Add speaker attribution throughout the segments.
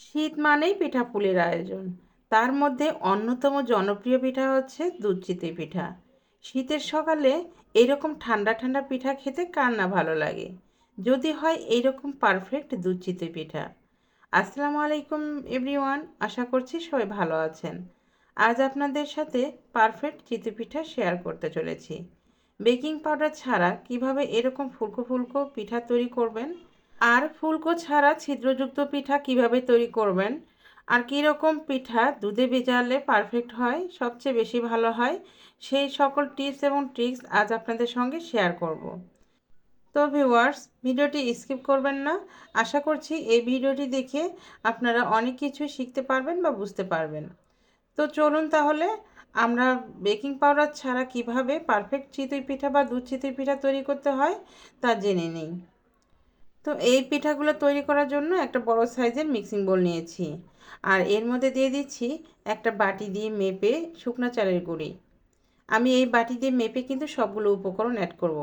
Speaker 1: শীত মানেই পিঠা পুলির আয়োজন। তার মধ্যে অন্যতম জনপ্রিয় পিঠা হচ্ছে দুধ চিতই পিঠা। শীতের সকালে এরকম ঠান্ডা ঠান্ডা পিঠা খেতে কার না ভালো লাগে? যদি হয় এইরকম পারফেক্ট দুধ চিতই পিঠা। আসসালামু আলাইকুম এভরিওয়ান আশা করছি সবাই ভালো আছেন। আজ আপনাদের সাথে পারফেক্ট চিতই পিঠা শেয়ার করতে চলেছি। বেকিং পাউডার ছাড়া কীভাবে এরকম ফুলকো ফুলকো পিঠা তৈরি করবেন? আর ফুলকো ছাড়া ছিদ্রযুক্ত পিঠা কীভাবে তৈরি করবেন? আর কীরকম পিঠা দুধে ভেজালে পারফেক্ট হয়, সবচেয়ে বেশি ভালো হয়? সেই সকল টিপস এবং ট্রিক্স আজ আপনাদের সঙ্গে শেয়ার করব। তো ভিউয়ার্স ভিডিওটি স্কিপ করবেন না। আশা করছি এই ভিডিওটি দেখে আপনারা অনেক কিছু শিখতে পারবেন বা বুঝতে পারবেন। তো চলুন তাহলে, আমরা বেকিং পাউডার ছাড়া কীভাবে পারফেক্ট চিতই পিঠা বা দুধ চিতই পিঠা তৈরি করতে হয় তা জেনে নিই। তো এই পিঠাগুলো তৈরি করার জন্য একটা বড় সাইজের মিক্সিং বোল নিয়েছি। আর এর মধ্যে দিয়ে দিচ্ছি একটা বাটি দিয়ে মেপে শুকনো চালের গুঁড়ি। আমি এই বাটি দিয়ে মেপে কিন্তু সবগুলো উপকরণ অ্যাড করব।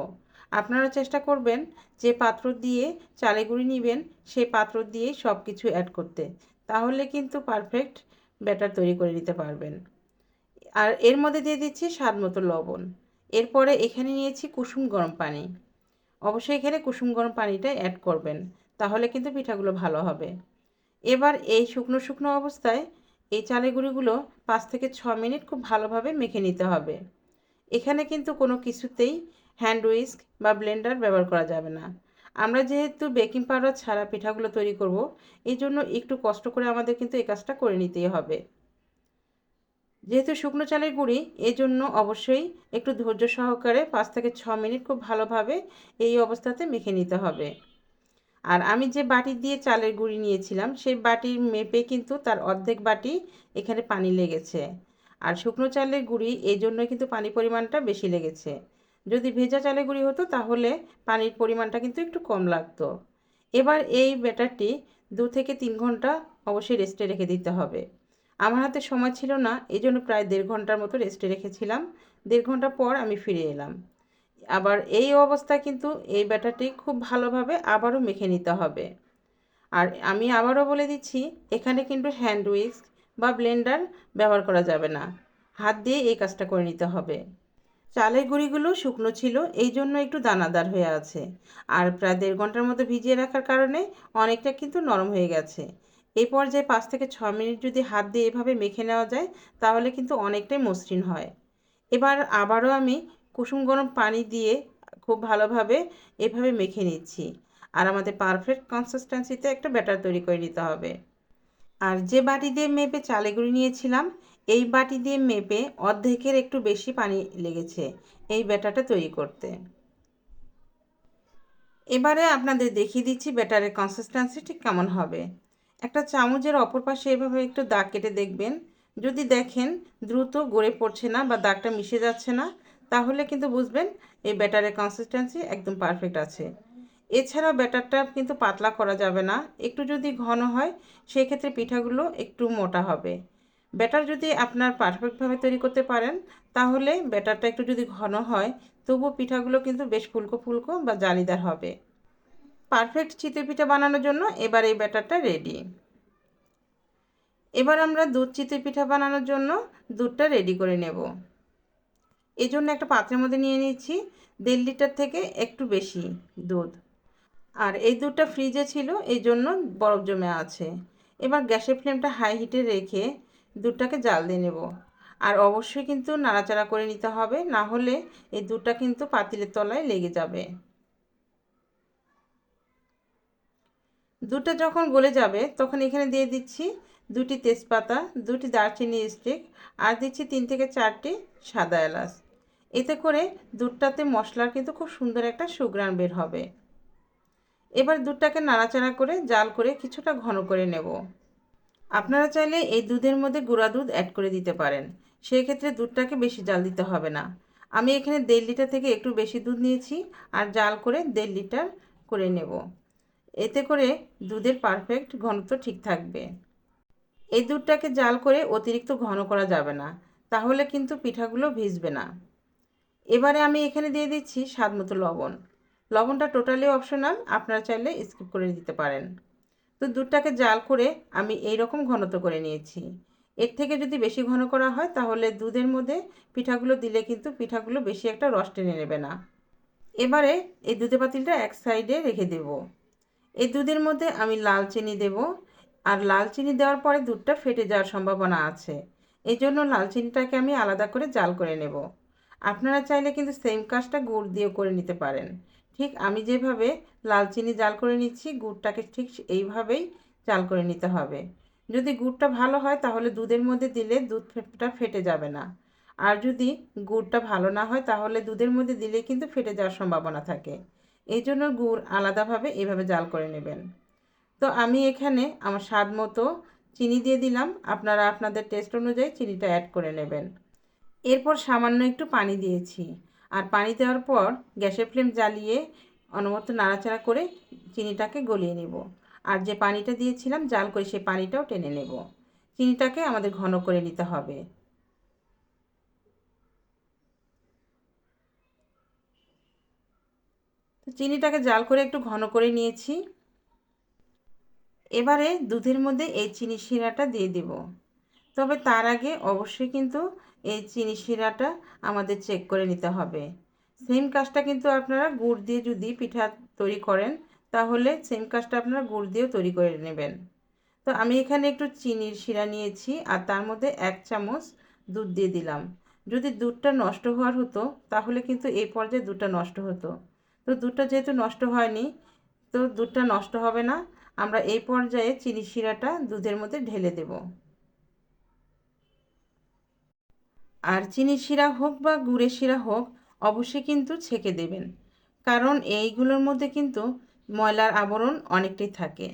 Speaker 1: আপনারা চেষ্টা করবেন যে পাত্র দিয়ে চালের গুঁড়ি নেবেন, সেই পাত্র দিয়েই সব কিছু অ্যাড করতে। তাহলে কিন্তু পারফেক্ট ব্যাটার তৈরি করে নিতে পারবেন। আর এর মধ্যে দিয়ে দিচ্ছি স্বাদ মতো লবণ। এরপরে এখানে নিয়েছি কুসুম গরম পানি। অবশ্যই এখানে কুসুম গরম পানিটা অ্যাড করবেন, তাহলে কিন্তু পিঠাগুলো ভালো হবে। এবার এই শুকনো শুকনো অবস্থায় এই চালের গুঁড়িগুলো পাঁচ থেকে ছ মিনিট খুব ভালোভাবে মেখে নিতে হবে। এখানে কিন্তু কোনো কিছুতেই হ্যান্ড উইস্ক বা ব্লেন্ডার ব্যবহার করা যাবে না। আমরা যেহেতু বেকিং পাউডার ছাড়া পিঠাগুলো তৈরি করব এই জন্য একটু কষ্ট করে আমাদের কিন্তু এই কাজটা করে নিতেই হবে। যেহেতু শুকনো চালের গুঁড়ি এই জন্য অবশ্যই একটু ধৈর্য সহকারে পাঁচ থেকে ছ মিনিট খুব ভালোভাবে এই অবস্থাতে মেখে নিতে হবে। আর আমি যে বাটি দিয়ে চালের গুঁড়ি নিয়েছিলাম, সেই বাটির মেপে কিন্তু তার অর্ধেক বাটি এখানে পানি লেগেছে। আর শুকনো চালের গুঁড়ি এই জন্য কিন্তু পানি পরিমাণটা বেশি লেগেছে। যদি ভেজা চালের গুঁড়ি হতো, তাহলে পানির পরিমাণটা কিন্তু একটু কম লাগতো। এবার এই ব্যাটারটি দু থেকে তিন ঘণ্টা অবশ্যই রেস্টে রেখে দিতে হবে। আমার হাতে সময় ছিল না এই জন্য প্রায় দেড় ঘণ্টার মতো রেস্টে রেখেছিলাম। দেড় ঘণ্টা পর আমি ফিরে এলাম। আবার এই অবস্থায় কিন্তু এই ব্যাটারটি খুব ভালোভাবে আবারও মেখে নিতে হবে। আর আমি আবারও বলে দিচ্ছি, এখানে কিন্তু হ্যান্ড উইক্স বা ব্লেন্ডার ব্যবহার করা যাবে না। হাত দিয়ে এই কাজটা করে নিতে হবে। চালের গুঁড়িগুলো শুকনো ছিল, এই জন্য একটু দানাদার হয়ে আছে। আর প্রায় দেড় ঘণ্টার মতো ভিজিয়ে রাখার কারণে অনেকটা কিন্তু নরম হয়ে গেছে। এই পর্যায়ে পাঁচ থেকে ছ মিনিট যদি হাত দিয়ে এভাবে মেখে নেওয়া যায়, তাহলে কিন্তু অনেকটাই মসৃণ হয়। এবার আবারও আমি কুসুম গরম পানি দিয়ে খুব ভালোভাবে এভাবে মেখে নিচ্ছি। আর আমাদের পারফেক্ট কনসিস্টেন্সিতে একটা ব্যাটার তৈরি করে নিতে হবে। আর যে বাটি দিয়ে মেপে চালে গুঁড়ি নিয়েছিলাম, এই বাটি দিয়ে মেপে অর্ধেকের একটু বেশি পানি লেগেছে এই ব্যাটারটা তৈরি করতে। এবারে আপনাদের দেখিয়ে দিচ্ছি ব্যাটারের কনসিস্টেন্সি ঠিক কেমন হবে। একটা চামচের অপর পাশে এভাবে একটু দাগ কেটে দেখবেন। যদি দেখেন দ্রুত গড়ে পড়ছে না বা দাগটা মিশে যাচ্ছে না, তাহলে কিন্তু বুঝবেন এই ব্যাটারের কনসিস্টেন্সি একদম পারফেক্ট আছে। এছাড়াও ব্যাটারটা কিন্তু পাতলা করা যাবে না। একটু যদি ঘন হয়, সেক্ষেত্রে পিঠাগুলো একটু মোটা হবে। ব্যাটার যদি আপনার পারফেক্টভাবে তৈরি করতে পারেন, তাহলে ব্যাটারটা একটু যদি ঘন হয়, তবুও পিঠাগুলো কিন্তু বেশ ফুলকো ফুলকো বা জালিদার হবে। পারফেক্ট চিতই পিঠা বানানোর জন্য এবার এই ব্যাটারটা রেডি এবার আমরা দুধ চিতই পিঠা বানানোর জন্য দুধটা রেডি করে নেব। এই জন্য একটা পাত্রের মধ্যে নিয়ে নিচ্ছি দেড় লিটার থেকে একটু বেশি দুধ। আর এই দুধটা ফ্রিজে ছিল, এই জন্য বরফ জমে আছে। এবার গ্যাসের ফ্লেমটা হাই হিটে রেখে দুধটাকে জাল দিয়ে নেব। আর অবশ্যই কিন্তু নাড়াচাড়া করে নিতে হবে, না হলে এই দুধটা কিন্তু পাতিলের তলায় লেগে যাবে। দুধটা যখন গলে যাবে, তখন এখানে দিয়ে দিচ্ছি দুটি তেজপাতা, দুটি দারচিনি স্টিক আর দিচ্ছি তিন থেকে চারটি সাদা এলাচ। এতে করে দুধটাতে মশলার কিন্তু খুব সুন্দর একটা সুগ্রান বের হবে। এবার দুধটাকে নাড়াচাড়া করে জাল করে কিছুটা ঘন করে নেব। আপনারা চাইলে এই দুধের মধ্যে গুঁড়া দুধ অ্যাড করে দিতে পারেন। সেই ক্ষেত্রে দুধটাকে বেশি জাল দিতে হবে না। আমি এখানে দেড় লিটার থেকে একটু বেশি দুধ নিয়েছি, আর জাল করে দেড় লিটার করে নেব। এতে করে দুধের পারফেক্ট ঘনত্ব ঠিক থাকবে। এই দুধটাকে জাল করে অতিরিক্ত ঘন করা যাবে না, তাহলে কিন্তু পিঠাগুলো ভিজবে না। এবারে আমি এখানে দিয়ে দিচ্ছি স্বাদ মতো লবণ। লবণটা টোটালি অপশনাল আপনারা চাইলে স্কিপ করে দিতে পারেন। তো দুধটাকে জাল করে আমি এই রকম ঘনত্ব করে নিয়েছি। এর থেকে যদি বেশি ঘন করা হয়, তাহলে দুধের মধ্যে পিঠাগুলো দিলে কিন্তু পিঠাগুলো বেশি একটা রস টেনে নেবে না। এবারে এই দুধে পাতিলটা এক সাইডে রেখে দেব। এই দুধের মধ্যে আমি লাল চিনি দেব। আর লাল চিনি দেওয়ার পরে দুধটা ফেটে যাওয়ার সম্ভাবনা আছে। এই জন্য লাল চিনিটাকে আমি আলাদা করে জাল করে নেব। আপনারা চাইলে কিন্তু সেম কাজটা গুড় দিয়েও করে নিতে পারেন। ঠিক আমি যেভাবে লাল চিনি জাল করে নিচ্ছি, গুড়টাকে ঠিক এইভাবেই জাল করে নিতে হবে। যদি গুড়টা ভালো হয় তাহলে দুধের মধ্যে দিলে দুধটা ফেটে যাবে না। আর যদি গুড়টা ভালো না হয় তাহলে দুধের মধ্যে দিলে কিন্তু ফেটে যাওয়ার সম্ভাবনা থাকে। এই জন্য গুড় আলাদাভাবে এভাবে জাল করে নেবেন। তো আমি এখানে আমার স্বাদ মতো চিনি দিয়ে দিলাম। আপনারা আপনাদের টেস্ট অনুযায়ী চিনিটা অ্যাড করে নেবেন। এরপর সামান্য একটু পানি দিয়েছি। আর পানি দেওয়ার পর গ্যাসের ফ্লেম জ্বালিয়ে অনবরত নাড়াচাড়া করে চিনিটাকে গলিয়ে নেব। আর যে পানিটা দিয়েছিলাম জাল করে সেই পানিটাও টেনে নেব। চিনিটাকে আমাদের ঘন করে নিতে হবে তো চিনিটাকে জাল করে একটু ঘন করে নিয়েছি। এবারে দুধের মধ্যে এই চিনি শিরাটা দিয়ে দেব। তবে তার আগে অবশ্যই কিন্তু এই চিনি শিরাটা আমাদের চেক করে নিতে হবে। সেম কাজটা কিন্তু আপনারা গুড় দিয়ে যদি পিঠা তৈরি করেন, তাহলে সেম কাজটা আপনারা গুড় দিয়েও তৈরি করে নেবেন। তো আমি এখানে একটু চিনির শিরা নিয়েছি আর তার মধ্যে এক চামচ দুধ দিয়ে দিলাম। যদি দুধটা নষ্ট হওয়ার হতো, তাহলে কিন্তু এই পর্যায়ে দুধটা নষ্ট হতো। তো দুধটা যেহেতু নষ্ট হয়নি, তো দুধটা নষ্ট হবে না। আমরা এই পর্যায়ে চিনি শিরাটা দুধের মধ্যে ঢেলে দেব। আর চিনি শিরা হোক বা গুড়ের শিরা হোক, অবশ্যই কিন্তু ছেঁকে দেবেন। কারণ এইগুলোর মধ্যে কিন্তু ময়লার আবরণ অনেকটাই থাকে।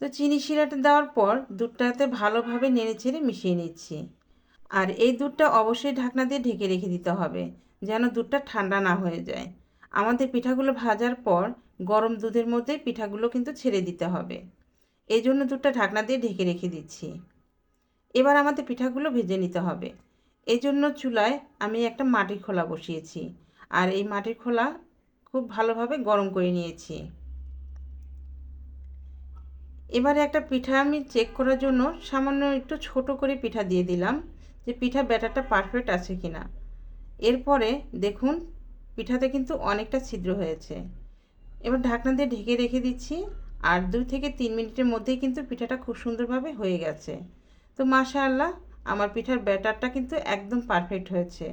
Speaker 1: তো চিনি শিরাটা দেওয়ার পর দুধটাতে ভালোভাবে নেড়ে চেড়ে মিশিয়ে নিচ্ছি। আর এই দুধটা অবশ্যই ঢাকনা দিয়ে ঢেকে রেখে দিতে হবে। যেন দুধটা ঠান্ডা না হয়ে যায়। আমাদের পিঠাগুলো ভাজার পর গরম দুধের মধ্যে পিঠাগুলো কিন্তু ছেড়ে দিতে হবে। এই জন্য দুধটা ঢাকনা দিয়ে ঢেকে রেখে দিচ্ছি। এবার আমাদের পিঠাগুলো ভেজে নিতে হবে। এই জন্য চুলায় আমি একটা মাটির খোলা বসিয়েছি আর এই মাটির খোলা খুব ভালোভাবে গরম করে নিয়েছি। এবারে একটা পিঠা আমি চেক করার জন্য সামান্য একটু ছোট করে পিঠা দিয়ে দিলাম যে পিঠা ব্যাটারটা পারফেক্ট আছে কি না এরপরে দেখুন, পিঠাতে কিন্তু অনেকটা ছিদ্র হয়েছে। এবার ঢাকনা দিয়ে ঢেকে রেখে দিচ্ছি, আর দুই থেকে তিন মিনিটের মধ্যেই কিন্তু পিঠাটা খুব সুন্দরভাবে হয়ে গেছে। তো মাশাআল্লাহ, আমার পিঠার ব্যাটারটা কিন্তু একদম পারফেক্ট হয়েছে।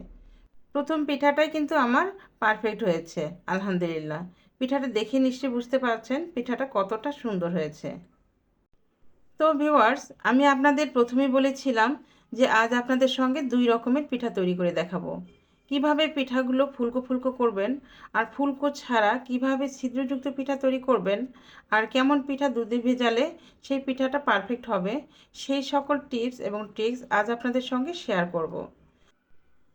Speaker 1: প্রথম পিঠাটাই কিন্তু আমার পারফেক্ট হয়েছে, আলহামদুলিল্লাহ। পিঠাটা দেখে নিশ্চয়ই বুঝতে পারছেন পিঠাটা কতটা সুন্দর হয়েছে। তো ভিউয়ার্স, আমি আপনাদের প্রথমেই বলেছিলাম যে আজ আপনাদের সঙ্গে দুই রকমের পিঠা তৈরি করে দেখাবো। কীভাবে পিঠাগুলো ফুলকো ফুলকো করবেন আর ফুলকো ছাড়া কীভাবে ছিদ্রযুক্ত পিঠা তৈরি করবেন আর কেমন পিঠা দুধে ভেজালে সেই পিঠাটা পারফেক্ট হবে, সেই সকল টিপস এবং ট্রিক্স আজ আপনাদের সঙ্গে শেয়ার করব।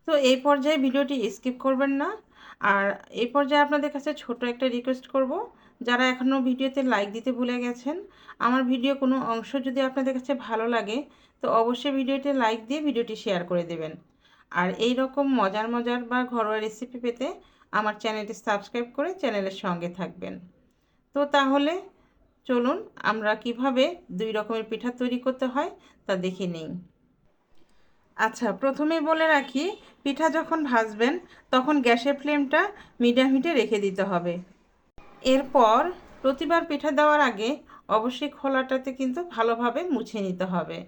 Speaker 1: তো এই পর্যায়ে ভিডিওটি স্কিপ করবেন না, আর এই পর্যায়ে আপনাদের কাছে ছোট একটা রিকোয়েস্ট করব, যারা এখনও ভিডিওতে লাইক দিতে ভুলে গেছেন, আমার ভিডিও কোনো অংশ যদি আপনাদের কাছে ভালো লাগে, তো অবশ্যই ভিডিওতে লাইক দিয়ে ভিডিওটি শেয়ার করে দেবেন। আর এই রকম মজার মজার বা ঘরোয়া রেসিপি পেতে আমার চ্যানেলটি সাবস্ক্রাইব করে চ্যানেলের সঙ্গে থাকবেন। তো তাহলে চলুন আমরা কীভাবে দুই রকমের পিঠা তৈরি করতে হয় তা দেখে নিই। আচ্ছা প্রথমে বলে রাখি, পিঠা যখন ভাজবেন তখন গ্যাসের ফ্লেমটা মিডিয়াম হিটে রেখে দিতে হবে। এরপর প্রতিবার পিঠা দেওয়ার আগে অবশ্যই খোলাটাতে কিন্তু ভালোভাবে মুছে নিতে হবে।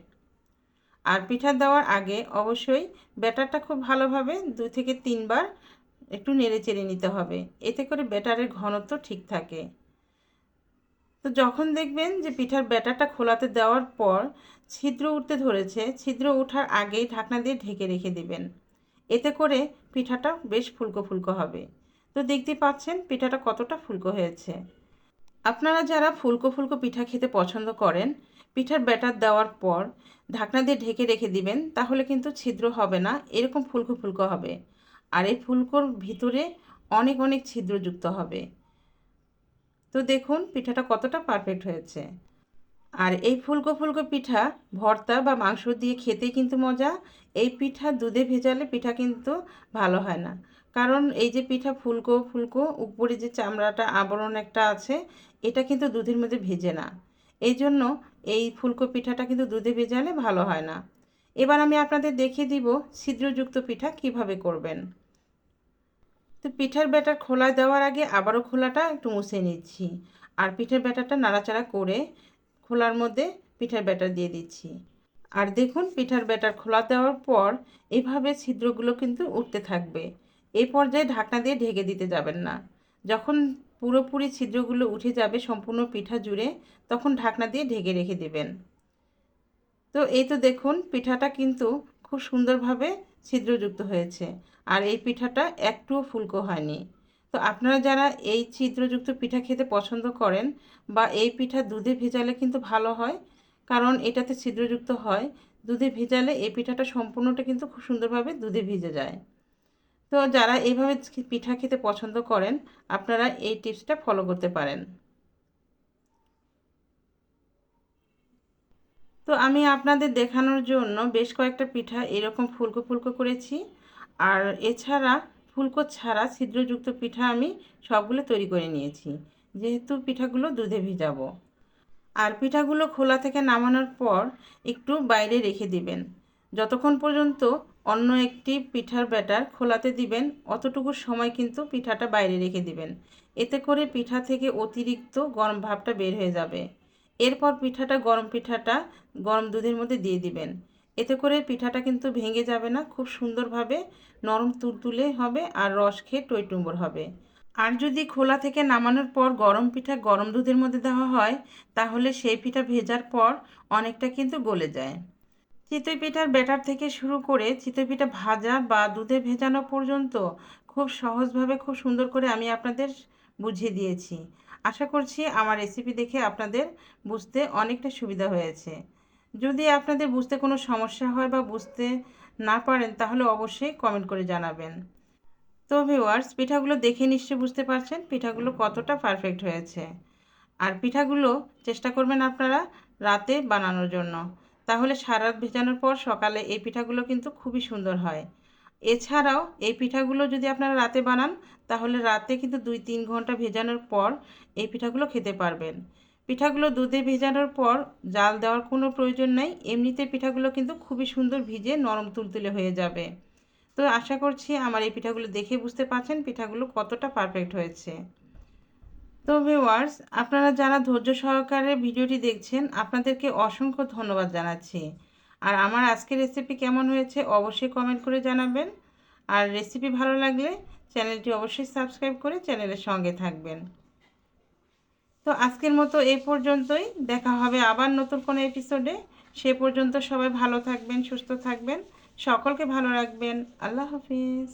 Speaker 1: আর পিঠা দেওয়ার আগে অবশ্যই ব্যাটারটা খুব ভালোভাবে দু থেকে তিনবার একটু নেড়ে চেড়ে নিতে হবে। এতে করে ব্যাটারের ঘনত্ব ঠিক থাকে। তো যখন দেখবেন যে পিঠার ব্যাটারটা খোলাতে দেওয়ার পর ছিদ্র উঠতে ধরেছে, ছিদ্র ওঠার আগেই ঢাকনা দিয়ে ঢেকে রেখে দেবেন। এতে করে পিঠাটা বেশ ফুলকো ফুলকো হবে। তো দেখতে পাচ্ছেন পিঠাটা কতটা ফুলকো হয়েছে। আপনারা যারা ফুলকো ফুলকো পিঠা খেতে পছন্দ করেন পিঠার ব্যাটার দেওয়ার পর ঢাকনা দিয়ে ঢেকে রেখে দিবেন, তাহলে কিন্তু ছিদ্র হবে না, এরকম ফুলকো ফুলকো হবে। আর এই ফুলকোর ভিতরে অনেক অনেক ছিদ্রযুক্ত হবে। তো দেখুন, পিঠাটা কতটা পারফেক্ট হয়েছে। আর এই ফুলকো ফুলকো পিঠা, ভর্তা বা মাংস দিয়ে খেতে কিন্তু মজা, এই পিঠা দুধে ভেজালে পিঠা কিন্তু ভালো হয় না। কারণ এই যে পিঠা ফুলকো ফুলকো, উপরে যে চামড়াটা আবরণ একটা আছে, এটা কিন্তু দুধের মধ্যে ভেজে না। এই জন্য এই ফুলকো পিঠাটা কিন্তু দুধে ভেজালে ভালো হয় না। এবার আমি আপনাদের দেখিয়ে দিব ছিদ্রযুক্ত পিঠা কীভাবে করবেন। তো পিঠার ব্যাটার খোলা দেওয়ার আগে আবারও খোলাটা একটু মুছে নিচ্ছি। আর পিঠার ব্যাটারটা নাড়াচাড়া করে খোলার মধ্যে পিঠার ব্যাটার দিয়ে দিচ্ছি। আর দেখুন পিঠার ব্যাটার খোলা দেওয়ার পর এভাবে ছিদ্রগুলো কিন্তু উঠতে থাকবে। এই পর্যায়ে ঢাকনা দিয়ে ঢেকে দিতে যাবেন না। যখন পুরোপুরি ছিদ্রগুলো উঠে যাবে সম্পূর্ণ পিঠা জুড়ে, তখন ঢাকনা দিয়ে ঢেকে রেখে দেবেন। তো এই তো দেখুন, পিঠাটা কিন্তু খুব সুন্দরভাবে ছিদ্রযুক্ত হয়েছে আর এই পিঠাটা একটুও ফুলকো হয়নি। তো আপনারা যারা এই ছিদ্রযুক্ত পিঠা খেতে পছন্দ করেন বা এই পিঠা দুধে ভেজালে কিন্তু ভালো হয়, কারণ এটাতে ছিদ্রযুক্ত হয়, দুধে ভেজালে এই পিঠাটা সম্পূর্ণটা কিন্তু খুব সুন্দরভাবে দুধে ভিজে যায়। তো যারা এইভাবে পিঠা খেতে পছন্দ করেন, আপনারা এই টিপসটা ফলো করতে পারেন। তো আমি আপনাদের দেখানোর জন্য বেশ কয়েকটা পিঠা এরকম ফুলকো ফুলকো করেছি। আর এছাড়া ফুলকো ছাড়া ছিদ্রযুক্ত পিঠা আমি সবগুলো তৈরি করে নিয়েছি। যেহেতু পিঠাগুলো দুধে ভিজাবো। আর পিঠাগুলো খোলা থেকে নামানোর পর একটু বাইরে রেখে দিবেন। যতক্ষণ পর্যন্ত অন্য একটি পিঠার ব্যাটার খোলাতে দিবেন, অতটুকু সময় কিন্তু পিঠাটা বাইরে রেখে দিবেন। এতে করে পিঠা থেকে অতিরিক্ত গরম ভাবটা বের হয়ে যাবে। এরপর পিঠাটা গরম পিঠাটা গরম দুধের মধ্যে দিয়ে দিবেন। এতে করে পিঠাটা কিন্তু ভেঙে যাবে না, খুব সুন্দরভাবে নরম তুলতুলে হবে আর রস খেয়ে টইটুম্বর হবে। আর যদি খোলা থেকে নামানোর পর গরম পিঠা গরম দুধের মধ্যে দেওয়া হয়, তাহলে সেই পিঠা ভেজার পর অনেকটা কিন্তু গলে যায়। চিতই পিঠার ব্যাটার থেকে শুরু করে চিতই পিঠা ভাজা বা দুধে ভেজানো পর্যন্ত খুব সহজভাবে, খুব সুন্দর করে আমি আপনাদের বুঝিয়ে দিয়েছি। আশা করছি আমার রেসিপি দেখে আপনাদের বুঝতে অনেকটা সুবিধা হয়েছে। যদি আপনাদের বুঝতে কোনো সমস্যা হয় বা বুঝতে না পারেন, তাহলে অবশ্যই কমেন্ট করে জানাবেন। তো ভিওয়ার্স পিঠাগুলো দেখে নিশ্চয়ই বুঝতে পারছেন পিঠাগুলো কতটা পারফেক্ট হয়েছে। আর পিঠাগুলো চেষ্টা করবেন আপনারা রাতে বানানোর জন্য। তাহলে সারা ভেজানোর পর সকালে এই পিঠাগুলো কিন্তু খুবই সুন্দর হয়। এছাড়াও এই পিঠাগুলো যদি আপনারা রাতে বানান, তাহলে রাতে কিন্তু দুই তিন ঘণ্টা ভেজানোর পর এই পিঠাগুলো খেতে পারবেন। পিঠাগুলো দুধে ভেজানোর পর জাল দেওয়ার কোনো প্রয়োজন নেই, এমনিতে পিঠাগুলো কিন্তু খুবই সুন্দর ভিজে নরম তুলতুলে হয়ে যাবে। তো আশা করছি আমার এই পিঠাগুলো দেখে বুঝতে পারছেন পিঠাগুলো কতটা পারফেক্ট হয়েছে। তো ভিওয়ার্স আপনারা যারা ধৈর্য সহকারে ভিডিওটি দেখছেন, আপনাদেরকে অসংখ্য ধন্যবাদ জানাচ্ছি। আর আমার আজকের রেসিপি কেমন হয়েছে অবশ্যই কমেন্ট করে জানাবেন। আর রেসিপি ভালো লাগলে চ্যানেলটি অবশ্যই সাবস্ক্রাইব করে চ্যানেলের সঙ্গে থাকবেন। তো আজকের মতো এই পর্যন্তই। দেখা হবে আবার নতুন কোনো এপিসোডে সে পর্যন্ত সবাই ভালো থাকবেন, সুস্থ থাকবেন। সকলকে ভালো রাখবেন। আল্লাহ হাফিজ।